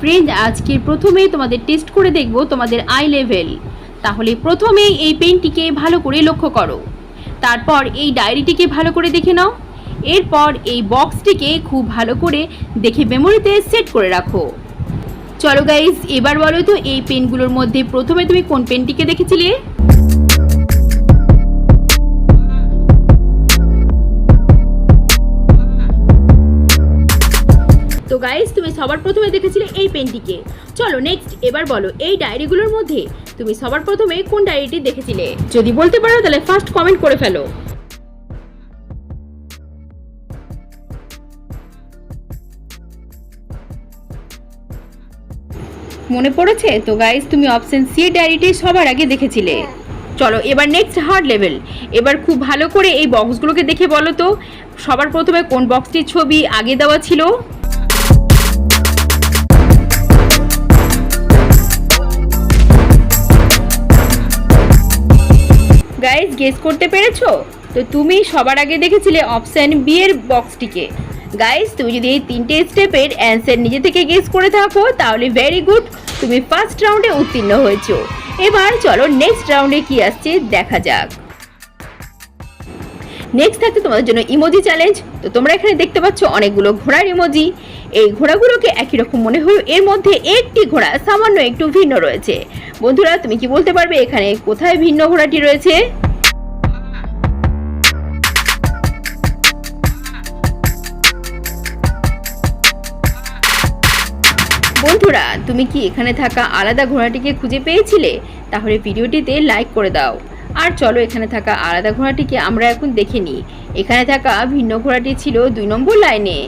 Friend আজকের প্রথমে তোমাদের টেস্ট করে দেখব তোমাদের আই লেভেল তাহলে প্রথমেই এই পেনটিকে ভালো করে লক্ষ্য করো। তারপর এই ডায়েরিটিকে ভালো করে দেখে নাও। এরপর এই বক্সটিকে খুব ভালো করে দেখে মেমোরিতে সেট করে রাখো। চলো গাইজ এবার বলো তো এই পেনগুলোর মধ্যে প্রথমে তুমি কোন পেনটিকে দেখেছিলে? গাইস তুমি সবার প্রথমে দেখেছিলে এই পেনটিকে। চলো নেক্সট এবার বলো এই ডায়েরিগুলোর মধ্যে তুমি সবার প্রথমে কোন ডায়েরিটি দেখেছিলে? যদি বলতে পারো তাহলে ফার্স্ট কমেন্ট করে ফেলো। মনে পড়েছে? তো গাইস তুমি অপশন সি ডায়েরিটি সবার আগে দেখেছিলে। চলো এবার নেক্সট হার্ড লেভেল এবার খুব ভালো করে এই বক্সগুলোকে দেখে বলো তো সবার প্রথমে কোন বক্সটির ছবি আগে দেওয়া ছিল? গেস করতে পেরেছ? তো তুমি সবার আগে দেখেছিলে অপশন বি এর বক্সটিকে গাইস তুমি যদি এই তিনটে স্টেপের অ্যান্সার নিজে থেকে গেস করে থাকো, তাহলে ভেরি গুড তুমি ফার্স্ট রাউন্ডে উত্তীর্ণ হয়েছো। এবার চলো নেক্সট রাউন্ডে কি আসছে দেখা যাক। নেক্সট থাকছে তোমাদের জন্য ইমোজি চ্যালেঞ্জ তো তোমরা এখানে দেখতে পাচ্ছ অনেকগুলো ঘোড়ার ইমোজি এই ঘোড়াগুলোকে একই রকম মনে হলো এর মধ্যে একটি ঘোড়া সামান্য একটু ভিন্ন রয়েছে। বন্ধুরা, তুমি কি বলতে পারবে এখানে কোথায় ভিন্ন ঘোড়াটি রয়েছে? বন্ধুরা, তুমি কি এখানে থাকা আলাদা ঘোড়াটিকে খুঁজে পেয়েছিলে? তাহলে ভিডিওটিতে লাইক করে দাও। আর চলো এখানে থাকা আলাদা ঘোড়াটিকে আমরা এখন দেখে নিই। এখানে থাকা ভিন্ন ঘোড়াটি ছিল দুই নম্বর লাইনে।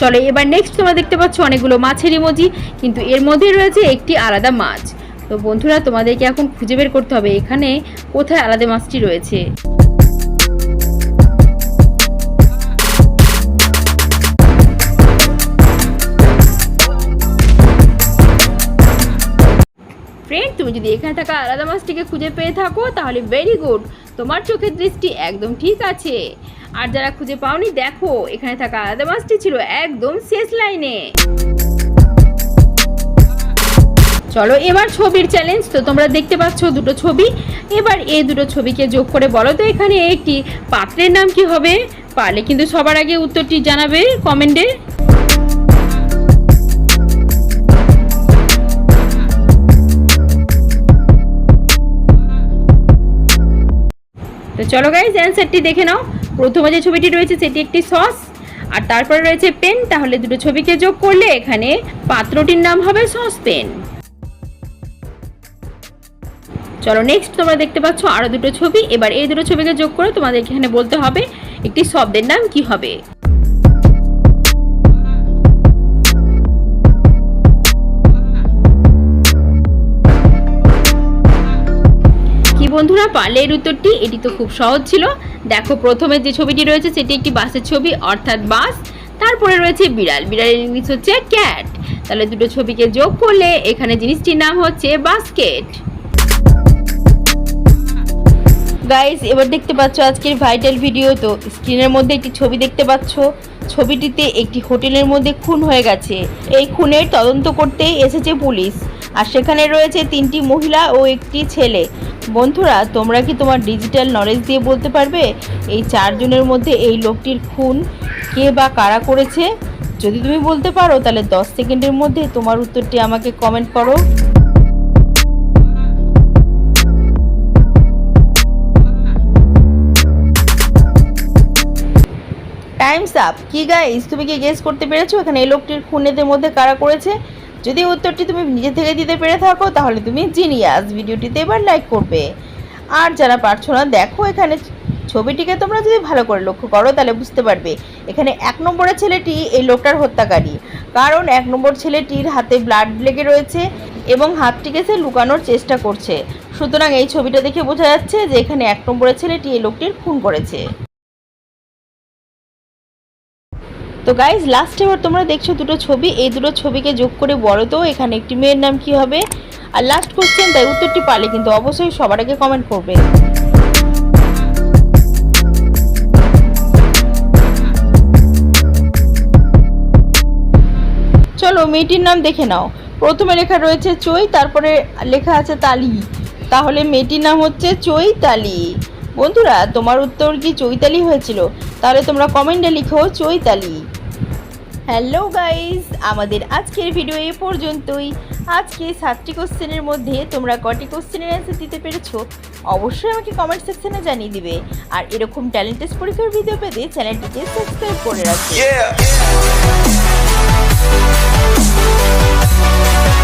চলো এবার নেক্সট তোমরা দেখতে পাচ্ছ অনেকগুলো মাছের ইমোজি কিন্তু এর মধ্যে রয়েছে একটি আলাদা মাছ। তো বন্ধুরা, তোমাদেরকে এখন খুঁজে বের করতে হবে এখানে কোথায় আলাদা মাছটি রয়েছে। যদি এখানে থাকা আলাদা মাছটিকে খুঁজে পেয়ে থাকো, তাহলে ভেরি গুড তোমার চোখের দৃষ্টি একদম ঠিক আছে। আর যারা খুঁজে পাওনি, দেখো, এখানে থাকা আলাদা মাছটি ছিল একদম শেষ লাইনে। চলো, এবার ছবির চ্যালেঞ্জ তো তোমরা দেখতে পাচ্ছ দুটো ছবি। এবার এই দুটো ছবিকে যোগ করে বলো তো, এখানে একটি পাত্রের নাম কি হবে? পারলে কিন্তু সবার আগে উত্তরটি জানাবে কমেন্টে। তো চলো গাইজ অ্যান্সারটি দেখে নাও। প্রথমে যে ছবিটি রয়েছে, সেটি একটি সস আর তারপরে রয়েছে পেন তাহলে দুটো ছবিকে যোগ করলে এখানে পাত্রটির নাম হবে সস পেন চলো নেক্সট তোমরা দেখতে পাচ্ছ আরও দুটো ছবি। এবার এই দুটো ছবিকে যোগ করে তোমাদের এখানে বলতে হবে, একটি শব্দের নাম কি হবে? বন্ধুরা পারলে এর উত্তরটি, এটি তো খুব সহজ ছিল। দেখো, প্রথমে যে ছবিটি রয়েছে, সেটি একটি বাসের ছবি, অর্থাৎ বাস। তারপরে রয়েছে বিড়াল। বিড়ালের ইংলিশ হচ্ছে ক্যাট। তাহলে দুটো ছবিকে যোগ করলে এখানে জিনিসটির নাম হচ্ছে বাস্কেট। গাইস এবার দেখতে পাচ্ছ আজকের ভাইটাল ভিডিও তো স্ক্রিনের মধ্যে একটি ছবি দেখতে পাচ্ছ। ছবিটিতে একটি হোটেলের মধ্যে খুন হয়ে গেছে। এই খুনের তদন্ত করতেই এসেছে পুলিশ। আর সেখানে রয়েছে তিনটি মহিলা ও একটি ছেলে। বন্ধুরা, তোমরা কি তোমার ডিজিটাল নলেজ দিয়ে বলতে পারবে? এই চারজনের মধ্যে এই লোকটির খুন কে বা কারা করেছে? যদি তুমি বলতে পারো, তাহলে দশ সেকেন্ডের মধ্যে তোমার উত্তরটি আমাকে কমেন্ট করো। টাইমস আপ কি গাইস তুমি কি গেস করতে পেরেছ? এখানে এই লোকটির খুনেদের মধ্যে কারা করেছে? যদি উত্তরটি তুমি নিজে থেকে দিতে পেরে থাকো, তাহলে তুমি জিনিয়াস ভিডিওটিতে এবার লাইক করবে। আর যারা পারছ না, দেখো এখানে ছবিটিকে তোমরা যদি ভালো করে লক্ষ্য করো, তাহলে বুঝতে পারবে, এখানে এক নম্বরের ছেলেটি এই লোকটার হত্যাকারী। কারণ এক নম্বর ছেলেটির হাতে ব্লাড লেগে রয়েছে এবং হাতটিকে সে লুকানোর চেষ্টা করছে। সুতরাং এই ছবিটা দেখে বোঝা যাচ্ছে যে এখানে এক নম্বরের ছেলেটি এই লোকটির খুন করেছে। তো গাইজ লাস্টে এবার তোমরা দেখছ দুটো ছবি, এই দুটো ছবিকে যোগ করে বলো তো, এখানে একটি মেয়ের নাম কি হবে? আর লাস্ট কোশ্চেন তাই উত্তরটি পারলে কিন্তু অবশ্যই সবার আগে কমেন্ট করবে। চলো, মেয়েটির নাম দেখে নাও। প্রথমে লেখা রয়েছে চই, তারপরে লেখা আছে তালি। তাহলে মেয়েটির নাম হচ্ছে চৈতালি। বন্ধুরা, তোমার উত্তর কি চৈতালি হয়েছিল? তাহলে তোমরা কমেন্টে লিখো চৈতালি। হ্যালো গাইজ আমাদের আজকের ভিডিও এ পর্যন্তই। আজকে সাতটি কোশ্চেনের মধ্যে তোমরা কটি কোশ্চেনের অ্যান্সার দিতে পেরেছ, অবশ্যই আমাকে কমেন্ট সেকশনে জানিয়ে দিবে। আর এরকম ট্যালেন্টেস পরীক্ষার ভিডিও পেতে চ্যানেলটিকে সাবস্ক্রাইব করে রাখবে.